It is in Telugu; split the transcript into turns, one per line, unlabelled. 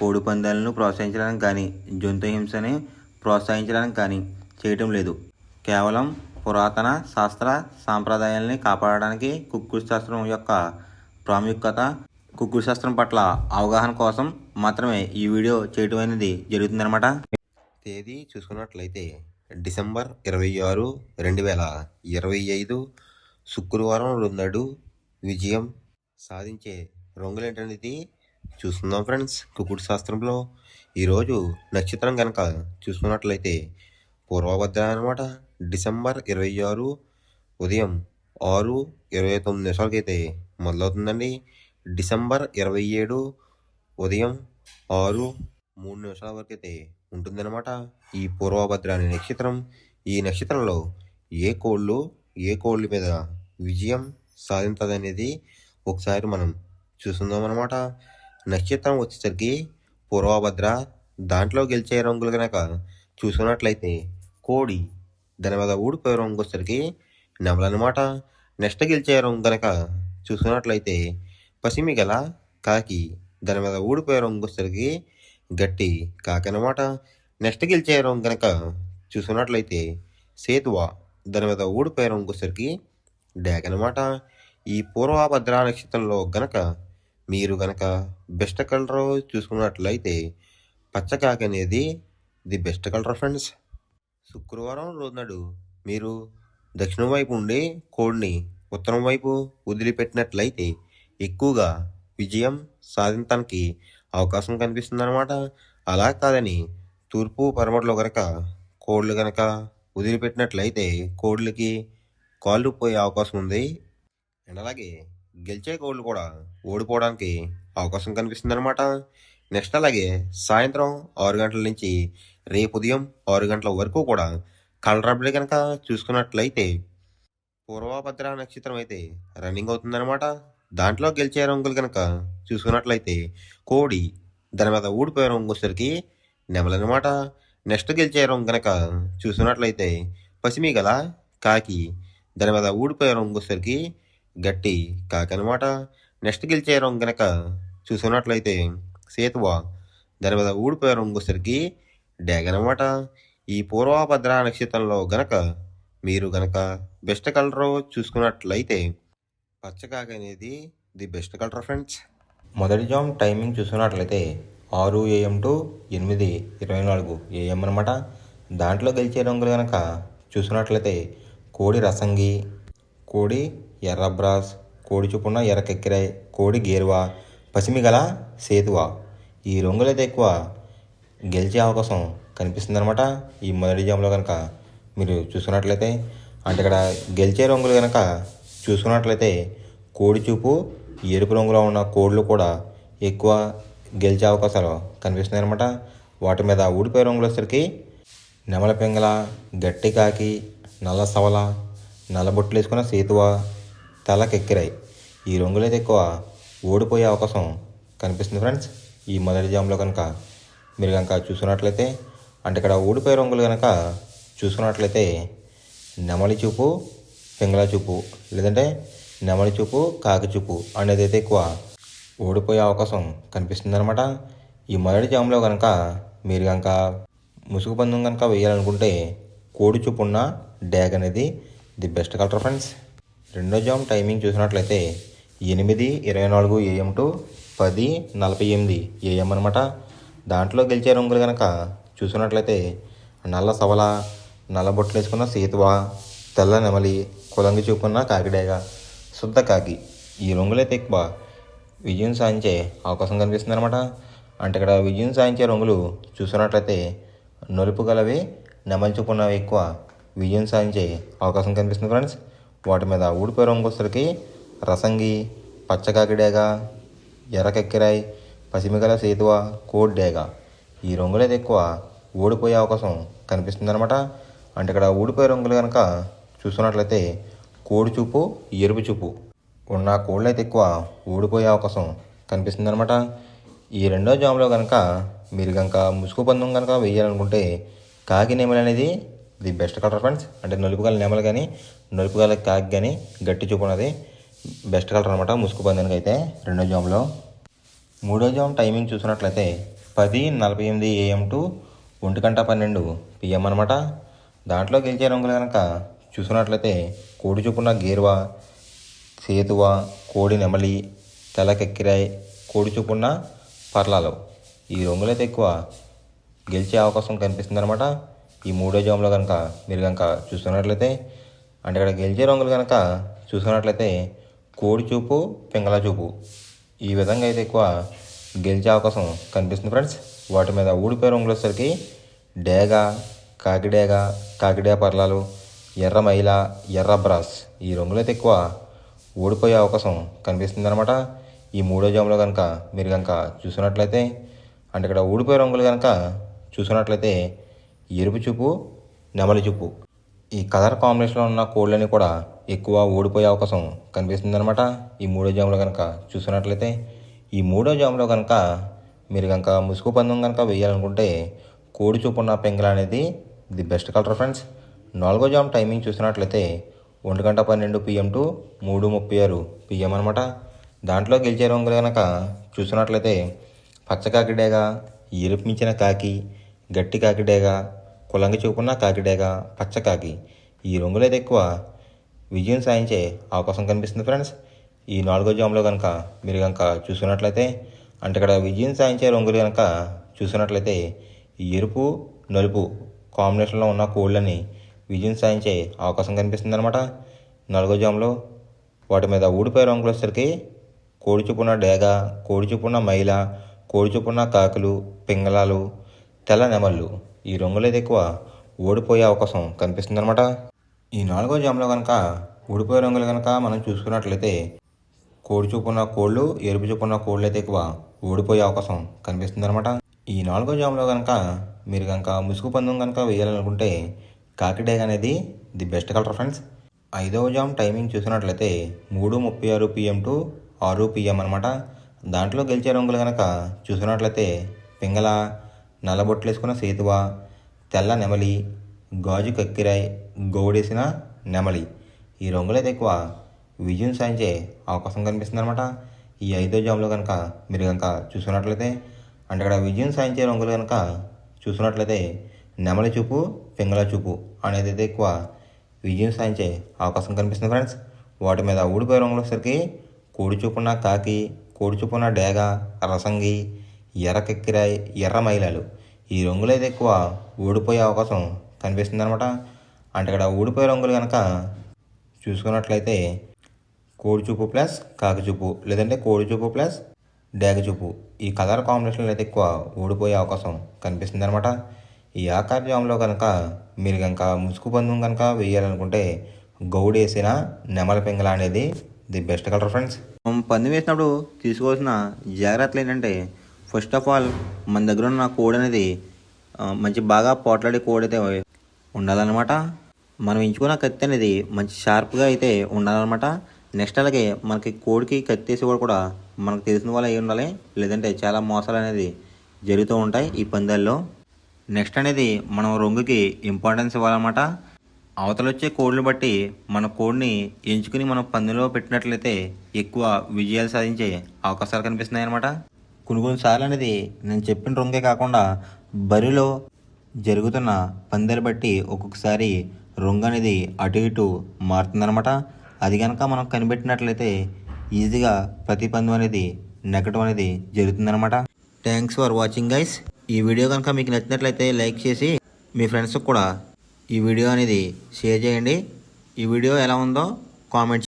కోడి పందాలను ప్రోత్సహించడానికి కానీ జంతు హింసని ప్రోత్సహించడానికి కానీ చేయటం లేదు. కేవలం పురాతన శాస్త్ర సాంప్రదాయాల్ని కాపాడడానికి కుక్కుడు శాస్త్రం యొక్క ప్రాముఖ్యత కుక్కుడు శాస్త్రం పట్ల అవగాహన కోసం మాత్రమే ఈ వీడియో చేయటం అనేది జరుగుతుందన్నమాట. తేదీ చూసుకున్నట్లయితే డిసెంబర్ ఇరవై ఆరు రెండు వేల ఇరవై ఐదు శుక్రవారం రెండడు విజయం సాధించే రంగులేంటనేది చూస్తున్నాం ఫ్రెండ్స్. కుకుడు శాస్త్రంలో ఈరోజు నక్షత్రం కనుక చూసుకున్నట్లయితే పూర్వభద్ర అనమాట డిసెంబర్ ఇరవై ఆరు ఉదయం ఆరు ఇరవై తొమ్మిది నిమిషాలకైతే మొదలవుతుందండి. డిసెంబర్ ఇరవై ఏడు ఉదయం ఆరు మూడు నిమిషాల వరకు అయితే ఉంటుందన్నమాట ఈ పూర్వభద్ర అనే నక్షత్రం. ఈ నక్షత్రంలో ఏ కోళ్ళు ఏ కోళ్ళ మీద విజయం సాధించదనేది ఒకసారి మనం చూస్తున్నాం అనమాట నక్షత్రం వచ్చేసరికి పూర్వభద్ర దాంట్లో గెలిచే రంగులు కనుక చూసుకున్నట్లయితే కోడి దాని మీద ఊడిపోయే రంగు వచ్చేసరికి నెమలనమాట నెక్స్ట్ గెలిచే రంగు కనుక చూసుకున్నట్లయితే పసిమి గల కాకి దాని మీద ఊడిపోయే రంగు వచ్చేసరికి గట్టి కాకి అనమాట నెక్స్ట్ గెలిచే రంగు కనుక చూసుకున్నట్లయితే సేతువ దాని మీద ఊడిపోయే రంగు వచ్చేసరికి డ్యాగ్ అనమాట ఈ పూర్వభద్ర నక్షత్రంలో గనక మీరు గనక బెస్ట్ కలర్ చూసుకున్నట్లయితే పచ్చకాకి అనేది ది బెస్ట్ కలర్ ఫ్రెండ్స్. శుక్రవారం రోజునాడు మీరు దక్షిణం వైపు ఉండి కోడిని ఉత్తరం వైపు వదిలిపెట్టినట్లయితే ఎక్కువగా విజయం సాధించడానికి అవకాశం కనిపిస్తుందన్నమాట. అలా కాదని తూర్పు పరమట్లో గనక కోళ్ళు గనక వదిలిపెట్టినట్లయితే కోళ్ళకి కాళ్ళు పోయే అవకాశం ఉంది. అండ్ అలాగే గెలిచే కోళ్ళు కూడా ఓడిపోవడానికి అవకాశం కనిపిస్తుంది అనమాట నెక్స్ట్ అలాగే సాయంత్రం ఆరు గంటల నుంచి రేపు ఉదయం ఆరు గంటల వరకు కూడా కలరబడి కనుక చూసుకున్నట్లయితే పూర్వభద్ర నక్షత్రం అయితే రన్నింగ్ అవుతుందన్నమాట. దాంట్లో గెలిచే రంగులు కనుక చూసుకున్నట్లయితే కోడి దాని మీద ఊడిపోయే రంగు వచ్చేసరికి నెమలనమాట నెక్స్ట్ గెలిచే రంగు కనుక చూసుకున్నట్లయితే పసిమి గల కాకి దాని మీద ఊడిపోయే రంగు వచ్చేసరికి గట్టి కాకి అనమాట నెక్స్ట్ గెలిచే రంగు గనక చూసుకున్నట్లయితే సేతువ దాని మీద ఊడిపోయే రంగు డేగనమాట. ఈ పూర్వభద్ర నక్షత్రంలో గనక మీరు గనక బెస్ట్ కలర్ చూసుకున్నట్లయితే పచ్చకాకి అనేది ది బెస్ట్ కలర్ ఫ్రెండ్స్. మొదటి జామ్ టైమింగ్ చూసుకున్నట్లయితే ఆరు ఏఎం టు ఎనిమిది ఇరవై నాలుగు ఏఎం అనమాట దాంట్లో గెలిచే రంగులు కనుక చూసుకున్నట్లయితే కోడి రసంగి కోడి ఎర్ర బ్రాస్ కోడి చొప్పున ఎర్రకెక్కిరాయ్ కోడి గేరువా పసిమి గల సేతువ. ఈ రంగులైతే ఎక్కువ గెలిచే అవకాశం కనిపిస్తుందన్నమాట ఈ మొదటి జామ్లో కనుక మీరు చూసుకున్నట్లయితే అంటే ఇక్కడ గెలిచే రంగులు కనుక చూసుకున్నట్లయితే కోడి చూపు ఎరుపు రంగులో ఉన్న కోళ్ళు కూడా ఎక్కువ గెలిచే అవకాశాలు కనిపిస్తున్నాయి అనమాట వాటి మీద ఊడిపోయే రంగులు వచ్చరికి నెమల పింగళ గట్టి కాకి నల్ల సవల నల్లబొట్లు వేసుకున్న సేతువ తలకెక్కిరాయి. ఈ రంగులైతే ఎక్కువ ఓడిపోయే అవకాశం కనిపిస్తుంది ఫ్రెండ్స్. ఈ మొదటి జామ్లో కనుక మీరు కనుక చూసుకున్నట్లయితే అంటే ఇక్కడ ఓడిపోయే రంగులు కనుక చూసుకున్నట్లయితే నెమలి చూపు పింగళ చూపు లేదంటే నెమలి చూపు కాకి చూపు అనేది అయితే ఎక్కువ ఓడిపోయే అవకాశం కనిపిస్తుంది అనమాట ఈ మొదటి జామ్లో కనుక మీరు కనుక ముసుగు పందం కనుక వేయాలనుకుంటే కోడి చూపు ఉన్న డ్యాగ్ అనేది ది బెస్ట్ కలర్ ఫ్రెండ్స్. రెండో జామ్ టైమింగ్ చూసినట్లయితే ఎనిమిది ఇరవై నాలుగు ఏఎం టు పది నలభై ఎనిమిది ఏఎం అనమాట దాంట్లో గెలిచే రంగులు కనుక చూసుకున్నట్లయితే నల్ల సవల నల్ల బొట్లు వేసుకున్న సేతువ తెల్ల నెమలి కులంగి చూపున్న కాకిడేగ శుద్ధ కాకి. ఈ రంగులైతే ఎక్కువ విజయం సాధించే అవకాశం కనిపిస్తుంది అనమాట అంటే ఇక్కడ విజయం సాధించే రంగులు చూసుకున్నట్లయితే నలుపు గలవి నెమలి చూపున్నవి ఎక్కువ విజయం సాధించే అవకాశం కనిపిస్తుంది ఫ్రెండ్స్. వాటి మీద ఊడిపోయే రంగు వచ్చేసరికి రసంగి పచ్చకాకిడేగ ఎర్రకెక్కిరాయ్ పసిమిగల సేతువ కోడ్డేగ. ఈ రంగులైతే ఎక్కువ ఓడిపోయే అవకాశం కనిపిస్తుంది అనమాట అంటే ఇక్కడ ఊడిపోయే రంగులు కనుక చూసుకున్నట్లయితే కోడి చూపు ఎరుపు చూపు ఉన్న కోళ్ళు అయితే ఎక్కువ ఓడిపోయే అవకాశం కనిపిస్తుంది అనమాట ఈ రెండో జామ్లో కనుక మీరు కనుక ముసుగు పందం కనుక వేయాలనుకుంటే కాకి నెమలి అనేది ది బెస్ట్ కలర్ ఫ్రెండ్స్. అంటే నలుపు గల నెమలు కానీ నలుపు గల కాకి కానీ గట్టి చూపు బెస్ట్ కలర్ అనమాట ముసుగు పందానికి అయితే రెండో జామ్లో. మూడో జామ్ టైమింగ్ చూసినట్లయితే పది నలభై ఎనిమిది ఏఎం టు ఒంటి గంట పన్నెండు పిఎం అనమాట దాంట్లో గెలిచే రంగులు కనుక చూసినట్లయితే కోడి చూపున్న గేరువా సేతువ కోడి నెమలి తెలకెక్కిరాయి కోడి చూపున్న పర్లాలు. ఈ రంగులైతే ఎక్కువ గెలిచే అవకాశం కనిపిస్తుంది అనమాట ఈ మూడో జామ్లో కనుక మీరు కనుక చూసుకున్నట్లయితే అంటే ఇక్కడ గెలిచే రంగులు కనుక చూసుకున్నట్లయితే కోడి చూపు పింగళ చూపు. ఈ విధంగా అయితే ఎక్కువ గెలిచే అవకాశం కనిపిస్తుంది ఫ్రెండ్స్. వాటి మీద ఊడిపోయే రంగులు వచ్చేసరికి డేగ కాకిడేగ కాకిడే పర్లాలు ఎర్ర మైల ఎర్ర బ్రాస్ ఈ రంగులు అయితే ఎక్కువ ఓడిపోయే అవకాశం కనిపిస్తుంది అనమాట ఈ మూడో జామ్లో కనుక మీరు కనుక చూసినట్లయితే అంటే ఇక్కడ ఊడిపోయే రంగులు కనుక చూసినట్లయితే ఎరుపు చూపు నెమలి చూపు. ఈ కలర్ కాంబినేషన్లో ఉన్న కోళ్ళని కూడా ఎక్కువ ఓడిపోయే అవకాశం కనిపిస్తుంది అనమాట ఈ మూడో జాములో కనుక చూసినట్లయితే ఈ మూడో జాములో కనుక మీరు కనుక ముసుగు పందం కనుక వేయాలనుకుంటే కోడి చూపు ఉన్న పెంగల అనేది ది బెస్ట్ కలర్ ఫ్రెండ్స్. నాలుగో జామ్ టైమింగ్ చూసినట్లయితే ఒంటి గంట పన్నెండు పిఎం టు మూడు ముప్పై ఆరు పిఎం అనమాట దాంట్లో గెలిచే రంగులు కనుక చూసినట్లయితే పచ్చ కాకిడేగా ఎరుపు మించిన కాకి గట్టి కాకిడేగా కులంగి చూపున్న కాకిడేగ పచ్చ కాకి. ఈ రంగులైతే ఎక్కువ. విజయం సాధించే అవకాశం కనిపిస్తుంది ఫ్రెండ్స్. ఈ నాలుగో జామ్లో కనుక మీరు కనుక చూసుకున్నట్లయితే అంటే ఇక్కడ విజయం సాధించే రంగులు కనుక చూసినట్లయితే ఎరుపు నలుపు కాంబినేషన్లో ఉన్న కోళ్ళని విజయం సాధించే అవకాశం కనిపిస్తుంది అనమాట నాలుగో జామ్లో వాటి మీద ఊడిపోయే రంగులు వచ్చేసరికి కోడి చూపున్న డేగ కోడి చూపున్న మైల కోడి చూపున్న కాకులు పింగళాలు తెల్ల నెమళ్ళు ఈ రంగులైతే ఎక్కువ ఓడిపోయే అవకాశం కనిపిస్తుంది అనమాట ఈ నాలుగో జామ్లో కనుక ఊడిపోయే రంగులు కనుక మనం చూసుకున్నట్లయితే కోడి చూపున్న కోళ్ళు ఎరుపు చూపున్న కోళ్ళు అయితే ఎక్కువ ఓడిపోయే అవకాశం కనిపిస్తుంది అనమాట ఈ నాలుగో జామ్లో కనుక మీరు కనుక ముసుగు పందెం కనుక వేయాలనుకుంటే కాకిడేగ్ అనేది ది బెస్ట్ కలర్ ఫ్రెండ్స్. ఐదవ జామ్ టైమింగ్ చూసినట్లయితే మూడు ముప్పై ఆరు పిఎం టు ఆరు పిఎం అనమాట దాంట్లో గెలిచే రంగులు కనుక చూసినట్లయితే పింగళ నల్లబొట్లేసుకున్న సేతువ తెల్ల నెమలి గాజు కక్కిరాయి గౌడేసిన నెమలి. ఈ రంగులైతే ఎక్కువ. విజయం సాధించే అవకాశం కనిపిస్తుంది అనమాట ఈ ఐదో జామ్లో కనుక మీరు కనుక చూసుకున్నట్లయితే అంటే అక్కడ విజయం సాధించే రంగులు కనుక చూసుకున్నట్లయితే నెమలి చూపు పింగళ చూపు అనేది అయితే ఎక్కువ విజయం సాధించే అవకాశం కనిపిస్తుంది ఫ్రెండ్స్. వాటి మీద ఊడిపోయే రంగులు వచ్చేసరికి కోడి చూపున్న కాకి కోడి చూపున్న డేగ రసంగి ఎర్రకెక్కిరాయి ఎర్ర మైలాలు. ఈ రంగులు అయితే ఎక్కువ ఊడిపోయే అవకాశం కనిపిస్తుంది అనమాట అంటే ఇక్కడ ఊడిపోయే రంగులు కనుక చూసుకున్నట్లయితే కోడి చూపు ప్లస్ కాకిచూపు లేదంటే కోడి చూపు ప్లస్ డేగచూపు ఈ కలర్ కాంబినేషన్లో అయితే ఎక్కువ ఊడిపోయే అవకాశం కనిపిస్తుంది అనమాట ఈ ఆకార్యంలో కనుక మీరు కనుక ముసుగు పందం కనుక వేయాలనుకుంటే గౌడేసిన నెమల పింగళ అనేది ది బెస్ట్ కలర్ ఫ్రెండ్స్. పంది వేసినప్పుడు తీసుకోవాల్సిన జాగ్రత్తలు ఏంటంటే ఫస్ట్ ఆఫ్ ఆల్ మన దగ్గర ఉన్న కోడ్ అనేది మంచి బాగా పోట్లాడే కోడ్ అయితే ఉండాలన్నమాట. మనం ఎంచుకున్న కత్తి అనేది మంచి షార్ప్గా అయితే ఉండాలన్నమాట. నెక్స్ట్ అలాగే మనకి కోడికి కత్తి వేసి కూడా మనకు తెలిసిన వాళ్ళు అయి ఉండాలి. లేదంటే చాలా మోసాలు అనేది జరుగుతూ ఉంటాయి ఈ పందాల్లో. నెక్స్ట్ అనేది మనం రొంగుకి ఇంపార్టెన్స్ ఇవ్వాలన్నమాట. అవతల వచ్చే కోడ్లు బట్టి మన కోడ్ని ఎంచుకుని మనం పందులో పెట్టినట్లయితే ఎక్కువ విజయాలు సాధించే అవకాశాలు కనిపిస్తున్నాయి అనమాట కొన్ని కొన్నిసార్లు అనేది నేను చెప్పిన రొంగే కాకుండా బరిలో జరుగుతున్న పందెలు బట్టి ఒక్కొక్కసారి రొంగ అనేది అటు ఇటు మారుతుందన్నమాట. అది కనుక మనం కనిపెట్టినట్లయితే ఈజీగా ప్రతి పందెం అనేది నెగ్గడం అనేది జరుగుతుందన్నమాట. థ్యాంక్స్ ఫర్ వాచింగ్ గైస్ ఈ వీడియో కనుక మీకు నచ్చినట్లయితే లైక్ చేసి మీ ఫ్రెండ్స్కి కూడా ఈ వీడియో అనేది షేర్ చేయండి. ఈ వీడియో ఎలా ఉందో కామెంట్